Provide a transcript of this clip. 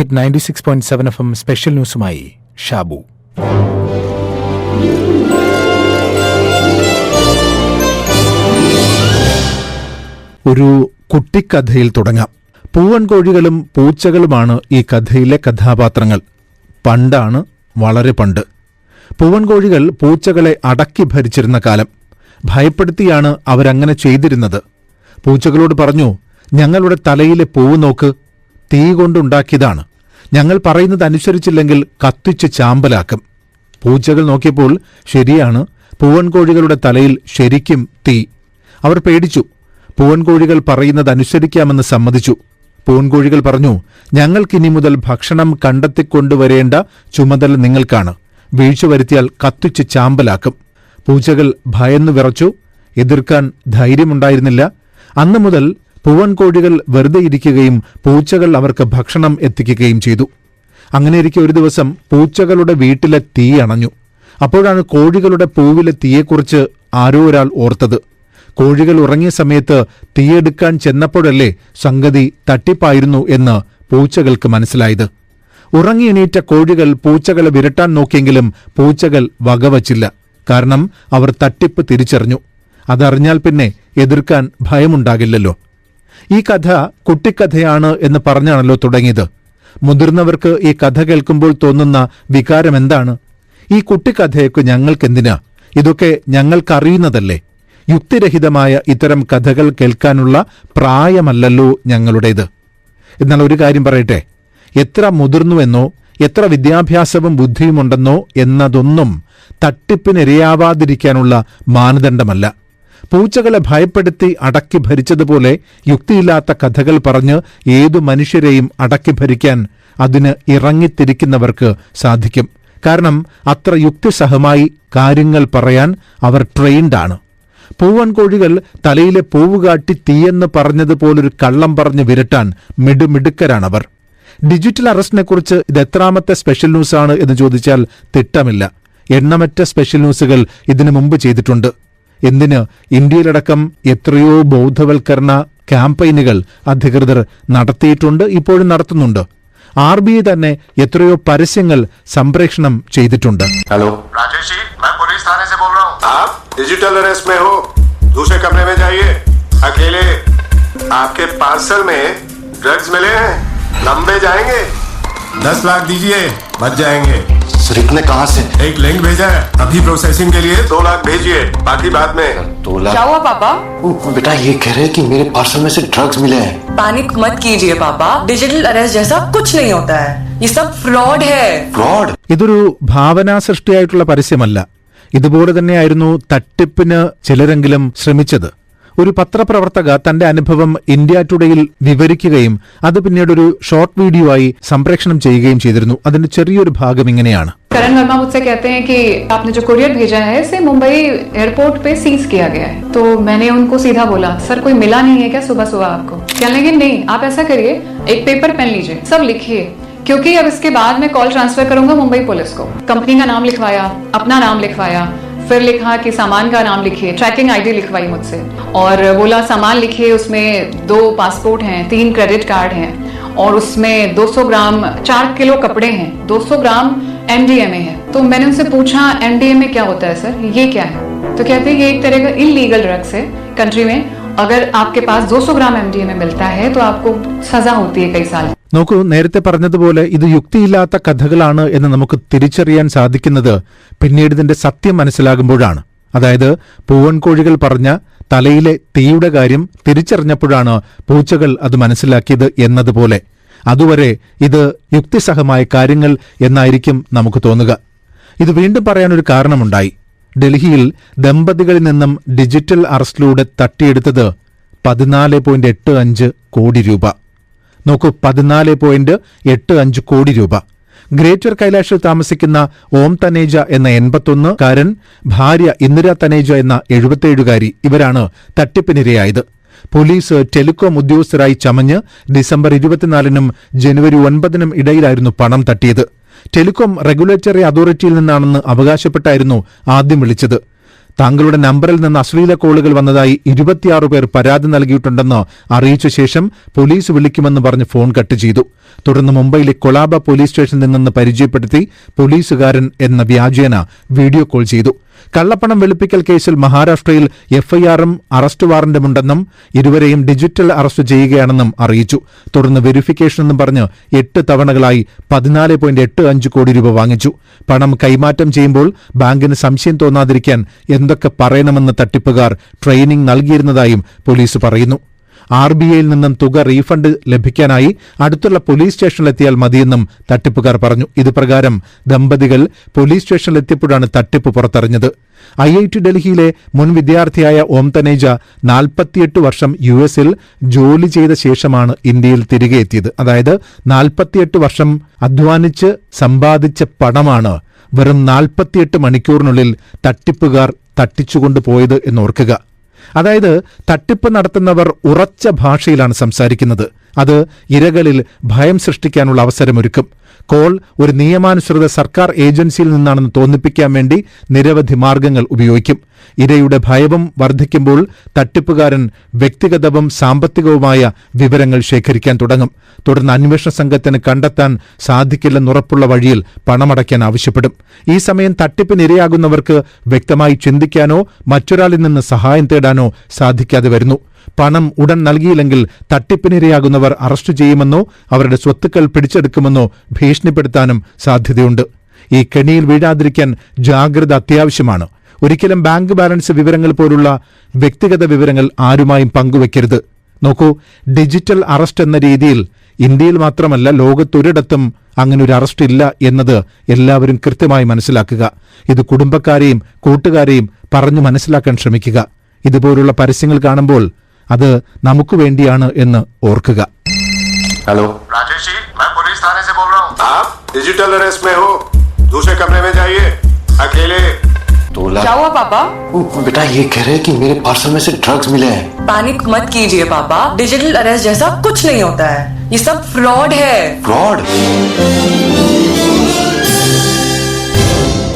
Hit ninety six point seven F M special ന്യൂസുമായി Shabu ഒരു കുട്ടിക്കഥയിൽ തുടങ്ങാം. പൂവൻ കോഴികളും പൂച്ചകളുമാണ് ഈ കഥയിലെ കഥാപാത്രങ്ങൾ. പണ്ടാണ് വളരെ പണ്ട്. പൂവൻ കോഴികൾ പൂച്ചകളെ അടക്കി ഭരിച്ചിരുന്ന കാലം. ഭയപ്പെടുത്തിയാണ് അവരങ്ങനെ ചെയ്തിരുന്നത്. പൂച്ചകളോട് പറഞ്ഞു ഞങ്ങളുടെ തലയിലെ പൂവ് നോക്ക് തീ കൊണ്ടുണ്ടാക്കിയതാണ് ഞങ്ങൾ പറയുന്നത് അനുസരിച്ചില്ലെങ്കിൽ കത്തിച്ച് ചാമ്പലാക്കും. പൂച്ചകൾ നോക്കിയപ്പോൾ ശരിയാണ്. പൂവൻ കോഴികളുടെ തലയിൽ ശരിക്കും തീ. അവർ പേടിച്ചു. പൂവൻകോഴികൾ പറയുന്നത് അനുസരിക്കാമെന്ന് സമ്മതിച്ചു. പൂവൻകോഴികൾ പറഞ്ഞു ഞങ്ങൾക്കിനി മുതൽ ഭക്ഷണം കണ്ടെത്തിക്കൊണ്ടുവരേണ്ട ചുമതല നിങ്ങൾക്കാണ്. വീഴ്ച വരുത്തിയാൽ കത്തിച്ച് ചാമ്പലാക്കും. പൂച്ചകൾ ഭയന്നു വിറച്ചു. എതിർക്കാൻ ധൈര്യമുണ്ടായിരുന്നില്ല. അന്നു മുതൽ പൂവൻകോഴികൾ വെറുതെ ഇരിക്കുകയും പൂച്ചകൾ അവർക്ക് ഭക്ഷണം എത്തിക്കുകയും ചെയ്തു. അങ്ങനെയിരിക്കെ ഒരു ദിവസം പൂച്ചകളുടെ വീട്ടിലെ തീ അണഞ്ഞു. അപ്പോഴാണ് കോഴികളുടെ പൂവിലെ തീയെക്കുറിച്ച് ആരോ ഒരാൾ ഓർത്തത്. കോഴികൾ ഉറങ്ങിയ സമയത്ത് തീയെടുക്കാൻ ചെന്നപ്പോഴല്ലേ സംഗതി തട്ടിപ്പായിരുന്നു എന്ന് പൂച്ചകൾക്ക് മനസ്സിലായത്. ഉറങ്ങി എണീറ്റ കോഴികൾ പൂച്ചകളെ വിരട്ടാൻ നോക്കിയെങ്കിലും പൂച്ചകൾ വകവച്ചില്ല. കാരണം അവർ തട്ടിപ്പ് തിരിച്ചറിഞ്ഞു. അതറിഞ്ഞാൽ പിന്നെ എതിർക്കാൻ ഭയമുണ്ടാകില്ലല്ലോ. ഈ കഥ കുട്ടിക്കഥയാണ് എന്ന് പറഞ്ഞാണല്ലോ തുടങ്ങിയത്. മുതിർന്നവർക്ക് ഈ കഥ കേൾക്കുമ്പോൾ തോന്നുന്ന വികാരം എന്താണ്? ഈ കുട്ടിക്കഥയൊക്കെ ഞങ്ങൾക്കെന്തിനാ? ഇതൊക്കെ ഞങ്ങൾക്കറിയുന്നതല്ലേ? യുക്തിരഹിതമായ ഇത്തരം കഥകൾ കേൾക്കാനുള്ള പ്രായമല്ലല്ലോ ഞങ്ങളുടേത്. എന്നാൽ ഒരു കാര്യം പറയട്ടെ. എത്ര മുതിർന്നുവെന്നോ എത്ര വിദ്യാഭ്യാസവും ബുദ്ധിയുമുണ്ടെന്നോ എന്നതൊന്നും തട്ടിപ്പിനിരയാവാതിരിക്കാനുള്ള മാനദണ്ഡമല്ല. പൂച്ചകളെ ഭയപ്പെടുത്തി അടക്കി ഭരിച്ചതുപോലെ യുക്തിയില്ലാത്ത കഥകൾ പറഞ്ഞ് ഏതു മനുഷ്യരെയും അടക്കി ഭരിക്കാൻ അതിന് ഇറങ്ങിത്തിരിക്കുന്നവർക്ക് സാധിക്കും. കാരണം അത്ര യുക്തിസഹമായി കാര്യങ്ങൾ പറയാൻ അവർ ട്രെയിൻഡാണ് പൂവൻ കോഴികൾ തലയിലെ പൂവ് കാട്ടി തീയെന്ന് പറഞ്ഞതുപോലൊരു കള്ളം പറഞ്ഞ് വിരട്ടാൻ മിടുമിടുക്കരാണവർ. ഡിജിറ്റൽ അറസ്റ്റിനെക്കുറിച്ച് ഇത് എത്രാമത്തെ സ്പെഷ്യൽ ന്യൂസാണ് എന്ന് ചോദിച്ചാൽ തിട്ടമില്ല. എണ്ണമറ്റ സ്പെഷ്യൽ ന്യൂസുകൾ ഇതിനു മുമ്പ് ചെയ്തിട്ടുണ്ട്. എന്തിന് ഇന്ത്യയിലടക്കം എത്രയോ ബൗദ്ധവൽക്കരണ ക്യാമ്പയിനുകൾ അധികൃതർ നടത്തിയിട്ടുണ്ട് ഇപ്പോഴും നടത്തുന്നുണ്ട് ആർ ബി ഐ തന്നെ എത്രയോ പരസ്യങ്ങൾ സംപ്രേഷണം ചെയ്തിട്ടുണ്ട് हेलो राजेश जी मैं पुलिस थाने से बोल रहा हूँ आप डिजिटल अरेस्ट में हो दूसरे कमरे में जाइए अकेले आपके पार्सल में ड्रग्स मिले हैं लंबे जाएंगे दस लाख दीजिए बच जाएंगे सर इतने कहाँ से एक लिंक भेजा है अभी प्रोसेसिंग के लिए दो लाख भेजिए बाकी बाद में दो क्या लाख हुआ पापा ओ, बेटा ये कह रहे हैं कि मेरे पार्सल में से ड्रग्स मिले हैं पैनिक मत कीजिए पापा डिजिटल अरेस्ट जैसा कुछ नहीं होता है ये सब फ्रॉड है फ्रॉड ഇതൊരു ഭാവനാ സൃഷ്ടിയായിട്ടുള്ള പരസ്യമല്ല ഇതുപോലെ തന്നെയായിരുന്നു തട്ടിപ്പിന് ചിലരെങ്കിലും ശ്രമിച്ചത് ഒരു പത്രപ്രവർത്തക തന്റെ അനുഭവം ഇന്ത്യ ടുഡേയിൽ വിവരിക്കുകയും അത് പിന്നീട് ഒരു ഷോർട്ട് വീഡിയോ ആയി സംപ്രേഷണം ചെയ്യുകയും ചെയ്തിരുന്നു അതിന്റെ ചെറിയൊരു ഭാഗം ഇങ്ങനെയാണ് करण वर्मा मुझसे कहते हैं कि आपने जो कुरियर भेजा है इसे मुंबई एयरपोर्ट पे सीज किया गया है तो मैंने उनको सीधा बोला सर कोई मिला नहीं है क्या सुबह सुबह आपको कहने लगे नहीं आप ऐसा करिए एक पेपर पेन लीजिए सब लिखिए क्योंकि अब इसके बाद मैं कॉल ट्रांसफर करूंगा मुंबई पुलिस को कंपनी का नाम लिखवाया अपना नाम लिखवाया फिर लिखा कि सामान का नाम लिखिए ट्रैकिंग आईडी लिखवाई मुझसे। और बोला, सामान लिखिए, उसमें दो पासपोर्ट हैं, तीन क्रेडिट कार्ड हैं, और उसमें 200 ग्राम, चार किलो कपड़े हैं 200 ग्राम एमडीएमए है। तो मैंने उनसे पूछा एमडीएमए क्या होता है, सर? ये क्या है? तो कहते हैं, ये एक तरह का इलीगल ड्रग्स है कंट्री में। अगर आपके पास 200 ग्राम एमडीएमए मिलता है तो आपको सजा होती है कई साल। നോക്കൂ നേരത്തെ പറഞ്ഞതുപോലെ ഇത് യുക്തിയില്ലാത്ത കഥകളാണ് എന്ന് നമുക്ക് തിരിച്ചറിയാൻ സാധിക്കുന്നത് പിന്നീട് ഇതിന്റെ സത്യം മനസ്സിലാകുമ്പോഴാണ്. അതായത് പൂവൻകോഴികൾ പറഞ്ഞ തലയിലെ തീയുടെ കാര്യം തിരിച്ചറിഞ്ഞപ്പോഴാണ് പൂച്ചകൾ അത് മനസ്സിലാക്കിയത് എന്നതുപോലെ. അതുവരെ ഇത് യുക്തിസഹമായ കാര്യങ്ങൾ എന്നായിരിക്കും നമുക്ക് തോന്നുക. ഇത് വീണ്ടും പറയാനൊരു കാരണമുണ്ടായി. ഡൽഹിയിൽ ദമ്പതികളിൽ നിന്നും ഡിജിറ്റൽ അറസ്റ്റിലൂടെ തട്ടിയെടുത്തത് പതിനാല് പോയിന്റ് എട്ട് അഞ്ച് കോടി രൂപ. നോക്കൂ പതിനാല് പോയിന്റ് എട്ട് അഞ്ച് കോടി രൂപ. ഗ്രേറ്റർ കൈലാഷിൽ താമസിക്കുന്ന ഓം തനേജ എന്ന എൺപത്തൊന്ന് കാരൻ ഭാര്യ ഇന്ദിര തനേജ എന്ന എഴുപത്തിയേഴുകാരി ഇവരാണ് തട്ടിപ്പിനിരയായത്. പോലീസ് ടെലികോം ഉദ്യോഗസ്ഥരായി ചമഞ്ഞ് ഡിസംബർ ഇരുപത്തിനാലിനും ജനുവരി ഒൻപതിനും ഇടയിലായിരുന്നു പണം തട്ടിയത്. ടെലികോം റെഗുലേറ്ററി അതോറിറ്റിയിൽ നിന്നാണെന്ന് അവകാശപ്പെട്ടായിരുന്നു ആദ്യം വിളിച്ചത്. താങ്കളുടെ നമ്പറിൽ നിന്ന് അശ്ലീല കോളുകൾ വന്നതായി ഇരുപത്തിയാറ് പേർ പരാതി നൽകിയിട്ടുണ്ടെന്ന് അറിയിച്ച ശേഷം പോലീസ് വിളിക്കുമെന്ന് പറഞ്ഞ് ഫോൺ കട്ട് ചെയ്തു. തുടർന്ന് മുംബൈയിലെ കൊളാബ പോലീസ് സ്റ്റേഷനിൽ നിന്ന് പരിചയപ്പെടുത്തി പോലീസുകാരൻ എന്ന വ്യാജേന വീഡിയോ കോൾ ചെയ്തു. കള്ളപ്പണം വെളുപ്പിക്കൽ കേസിൽ മഹാരാഷ്ട്രയിൽ എഫ്ഐആറും അറസ്റ്റ് വാറന്റുമുണ്ടെന്നും ഇരുവരെയും ഡിജിറ്റൽ അറസ്റ്റ് ചെയ്യുകയാണെന്നും അറിയിച്ചു. തുടർന്ന് വെരിഫിക്കേഷൻ എന്നും പറഞ്ഞ് എട്ട് തവണകളായി പതിനാല് പോയിന്റ് എട്ട് അഞ്ച് കോടി രൂപ വാങ്ങിച്ചു. പണം കൈമാറ്റം ചെയ്യുമ്പോൾ ബാങ്കിന് സംശയം തോന്നാതിരിക്കാൻ എന്തൊക്കെ പറയണമെന്ന് തട്ടിപ്പുകാർ ട്രെയിനിംഗ് നൽകിയിരുന്നതായും പോലീസ് പറയുന്നു. ആർ ബി ഐയിൽ നിന്നും തുക റീഫണ്ട് ലഭിക്കാനായി അടുത്തുള്ള പോലീസ് സ്റ്റേഷനിലെത്തിയാൽ മതിയെന്നും തട്ടിപ്പുകാർ പറഞ്ഞു. ഇതുപ്രകാരം ദമ്പതികൾ പോലീസ് സ്റ്റേഷനിലെത്തിയപ്പോഴാണ് തട്ടിപ്പ് പുറത്തറിഞ്ഞത്. ഐ ഐ ടി ഡൽഹിയിലെ മുൻ വിദ്യാർത്ഥിയായ ഓം തനേജ നാൽപ്പത്തിയെട്ട് വർഷം യു എസിൽ ജോലി ചെയ്ത ശേഷമാണ് ഇന്ത്യയിൽ തിരികെ എത്തിയത്. അതായത് നാൽപ്പത്തിയെട്ട് വർഷം അധ്വാനിച്ച് സമ്പാദിച്ച പണമാണ് വെറും നാൽപ്പത്തിയെട്ട് മണിക്കൂറിനുള്ളിൽ തട്ടിപ്പുകാർ തട്ടിച്ചുകൊണ്ടുപോയത് എന്നോർക്കുക അതായത് തട്ടിപ്പ് നടത്തുന്നവർ ഉറച്ച ഭാഷയിലാണ് സംസാരിക്കുന്നത്. അത് ഇരകളിൽ ഭയം സൃഷ്ടിക്കാനുള്ള അവസരമൊരുക്കും. കോൾ ഒരു നിയമാനുസൃത സർക്കാർ ഏജൻസിയിൽ നിന്നാണെന്ന് തോന്നിപ്പിക്കാൻ വേണ്ടി നിരവധി മാർഗങ്ങൾ ഉപയോഗിക്കും. ഇരയുടെ ഭയവും വർദ്ധിക്കുമ്പോൾ തട്ടിപ്പുകാരൻ വ്യക്തിഗതവും സാമ്പത്തികവുമായ വിവരങ്ങൾ ശേഖരിക്കാൻ തുടങ്ങും. തുടർന്ന് അന്വേഷണ സംഘത്തിന് കണ്ടെത്താൻ സാധിക്കില്ലെന്നുറപ്പുള്ള വഴിയിൽ പണമടയ്ക്കാൻ ആവശ്യപ്പെടും. ഈ സമയം തട്ടിപ്പിനിരയാകുന്നവർക്ക് വ്യക്തമായി ചിന്തിക്കാനോ മറ്റൊരാളിൽ നിന്ന് സഹായം തേടാനോ സാധിക്കാതെ വരുന്നു. പണം ഉടൻ നൽകിയില്ലെങ്കിൽ തട്ടിപ്പിനിരയാകുന്നവർ അറസ്റ്റ് ചെയ്യുമെന്നോ അവരുടെ സ്വത്തുക്കൾ പിടിച്ചെടുക്കുമെന്നോ ഭീഷണിപ്പെടുത്താനും സാധ്യതയുണ്ട്. ഈ കെണിയിൽ വീഴാതിരിക്കാൻ ജാഗ്രത അത്യാവശ്യമാണ്. ഒരിക്കലും ബാങ്ക് ബാലൻസ് വിവരങ്ങൾ പോലുള്ള വ്യക്തിഗത വിവരങ്ങൾ ആരുമായും പങ്കുവെക്കരുത്. നോക്കൂ ഡിജിറ്റൽ അറസ്റ്റ് എന്ന രീതിയിൽ ഇന്ത്യയിൽ മാത്രമല്ല ലോകത്തൊരിടത്തും അങ്ങനെ ഒരു അറസ്റ്റ് ഇല്ല എന്നത് എല്ലാവരും കൃത്യമായി മനസ്സിലാക്കുക. ഇത് കുടുംബക്കാരെയും കൂട്ടുകാരെയും പറഞ്ഞു മനസ്സിലാക്കാൻ ശ്രമിക്കുക. ഇതുപോലുള്ള പരസ്യങ്ങൾ കാണുമ്പോൾ അത് നമുക്ക് വേണ്ടിയാണ് എന്ന് ഓർക്കുക हेलो राजेश जी मैं पुलिस थाने से बोल रहा हूँ आप डिजिटल अरेस्ट में हो दूसरे कमरे में जाइए अकेले दो लाख क्या हुआ पापा वो बेटा ये कह रहे हैं कि मेरे पार्सल में से ड्रग्स मिले हैं पैनिक मत कीजिए पापा डिजिटल अरेस्ट जैसा कुछ नहीं होता है ये सब फ्रॉड है फ्रॉड